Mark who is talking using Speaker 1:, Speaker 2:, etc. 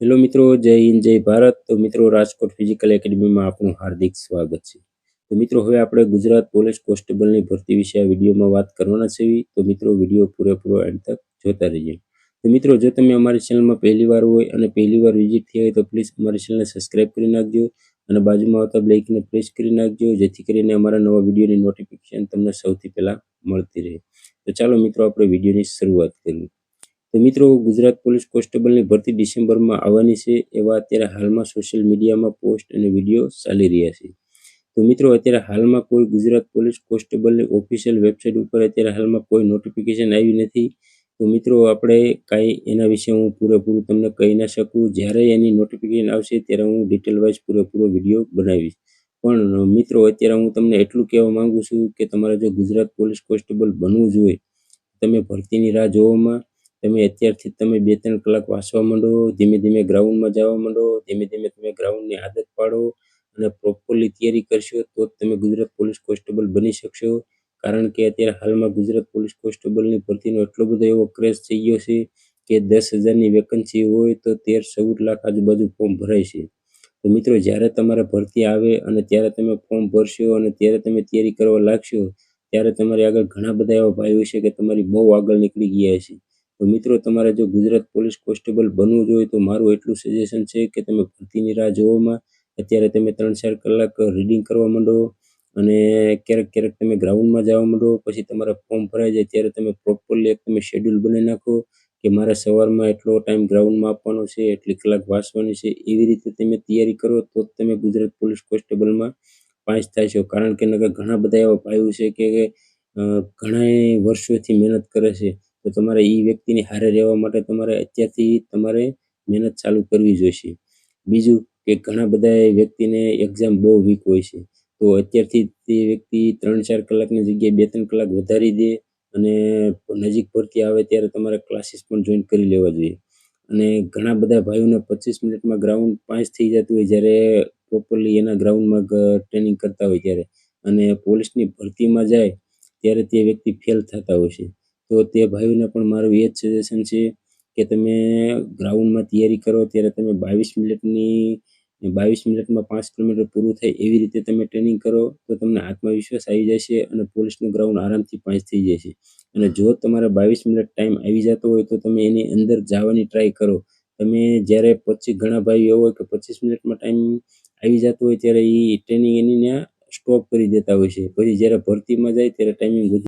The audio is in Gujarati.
Speaker 1: હેલો મિત્રો, જય હિન્દ, જય ભારત. તો મિત્રો, રાજકોટ ફિઝિકલ એકેડમીમાં આપનું હાર્દિક સ્વાગત છે. તો મિત્રો, હવે આપણે ગુજરાત પોલીસ કોન્સ્ટેબલની ભરતી વિશે આ વિડીયોમાં વાત કરવાના છે. તો મિત્રો, વીડિયો પૂરેપૂરો એન્ડ તક જોતા રહીએ તો મિત્રો, જો તમે અમારી ચેનલમાં પહેલી વાર હોય અને પહેલી વાર વિઝિટ થઈ હોય તો પ્લીઝ અમારી ચેનલને સબસ્ક્રાઈબ કરી નાખજો અને બાજુમાં આવતા બ્લેકને પ્રેસ કરી નાખજો, જેથી કરીને અમારા નવા વિડીયોની નોટિફિકેશન તમને સૌથી પહેલાં મળતી રહે. તો ચાલો મિત્રો, આપણે વિડીયોની શરૂઆત કરીએ. તો મિત્રો, ગુજરાત પોલીસ કોન્સ્ટેબલની ભરતી ડિસેમ્બરમાં આવવાની છે એવા અત્યારે હાલમાં સોશિયલ મીડિયામાં પોસ્ટ અને વીડિયો ચાલી રહ્યા છે. તો મિત્રો, અત્યારે હાલમાં કોઈ ગુજરાત પોલીસ કોન્સ્ટેબલની ઓફિશિયલ વેબસાઇટ ઉપર અત્યારે હાલમાં કોઈ નોટિફિકેશન આવી નથી. તો મિત્રો, આપણે કાંઈ એના વિશે હું પૂરેપૂરું તમને કહી ના શકું. જ્યારે એની નોટિફિકેશન આવશે ત્યારે હું ડિટેલ વાઇઝ પૂરેપૂરો વીડિયો બનાવીશ. પણ, મિત્રો, અત્યારે હું તમને એટલું કહેવા માંગુ છું કે તમારે જો ગુજરાત પોલીસ કોન્સ્ટેબલ બનવું જોઈએ, તમે ભરતીની રાહ જોવામાં તમે અત્યારથી તમે બે ત્રણ કલાક વાંચવા માંડો, ધીમે ધીમે ગ્રાઉન્ડમાં જવા માંડો, ધીમે ધીમે તમે ગ્રાઉન્ડની આદત પાડો અને પ્રોપરલી તૈયારી કરશો તો જ તમે ગુજરાત પોલીસ કોન્સ્ટેબલ બની શકશો. કારણ કે અત્યારે હાલમાં ગુજરાત પોલીસ કોન્સ્ટેબલની ભરતીનો એટલો બધો એવો ક્રેશ થઈ ગયો છે કે દસ હજારની વેકન્સી હોય તો તેર ચૌદ લાખ આજુબાજુ ફોર્મ ભરાય છે. તો મિત્રો, જ્યારે તમારે ભરતી આવે અને ત્યારે તમે ફોર્મ ભરશો અને ત્યારે તમે તૈયારી કરવા લાગશો, ત્યારે તમારી આગળ ઘણા બધા એવા ભાઈઓ છે કે તમારી બહુ આગળ નીકળી ગયા છે. તો મિત્રો, તમારે જો ગુજરાત પોલીસ કોન્સ્ટેબલ બનવું જોઈએ તો મારું એટલું સજેશન છે કે તમે ભરતીની રાહ જોવામાં અત્યારે તમે ત્રણ ચાર કલાક રીડિંગ કરવા માંડો અને ક્યારેક ક્યારેક તમે ગ્રાઉન્ડમાં જવા માંડો, પછી તમારા ફોર્મ ભરાઈ જાય ત્યારે તમે પ્રોપરલી એક તમે શેડ્યુલ બનાવી નાખો કે મારે સવારમાં એટલો ટાઈમ ગ્રાઉન્ડમાં આપવાનો છે, એટલી કલાક વાંચવાની છે, એવી રીતે તમે તૈયારી કરો તો જ તમે ગુજરાત પોલીસ કોન્સ્ટેબલમાં પાસ થાય છો. કારણ કે નગર ઘણા બધા એવા ભાઈઓ છે કે ઘણા વર્ષોથી મહેનત કરે છે. તો તમારે એ વ્યક્તિની હારે રહેવા માટે તમારે અત્યારથી તમારે મહેનત ચાલુ કરવી જોઈશે. બીજું કે ઘણા બધા વ્યક્તિને એક્ઝામ બહુ વીક હોય છે. તો અત્યારથી તે વ્યક્તિ ત્રણ ચાર કલાકની જગ્યાએ બે ત્રણ કલાક વધારી દે અને નજીક ભરતી આવે ત્યારે તમારે ક્લાસીસ પણ જોઈન કરી લેવા જોઈએ. અને ઘણા બધા ભાઈઓને પચીસ મિનિટમાં ગ્રાઉન્ડ પાંચ થઈ જતું હોય જ્યારે પ્રોપરલી એના ગ્રાઉન્ડમાં ટ્રેનિંગ કરતા હોય ત્યારે. અને પોલીસની ભરતીમાં જાય ત્યારે તે વ્યક્તિ ફેલ થતા હોય છે. તો તે ભાઈઓને પણ મારું એ જ સજેશન છે કે તમે ગ્રાઉન્ડમાં તૈયારી કરો, ત્યારે તમે બાવીસ મિનિટની, બાવીસ મિનિટમાં પાંચ કિલોમીટર પૂરું થાય એવી રીતે તમે ટ્રેનિંગ કરો, તો તમને આત્મવિશ્વાસ આવી જશે અને પોલીસનું ગ્રાઉન્ડ આરામથી પાંચ થઈ જશે. અને જો તમારા બાવીસ મિનિટ ટાઈમ આવી જતો હોય તો તમે એની અંદર જવાની ટ્રાય કરો. તમે જ્યારે પછી ઘણા ભાઈઓ એવો હોય કે પચીસ મિનિટમાં ટાઈમ આવી જતો હોય ત્યારે એ ટ્રેનિંગ એની સ્ટોપ કરી દેતા હોય છે. પછી જ્યારે ભરતીમાં જાય ત્યારે ટાઈમિંગ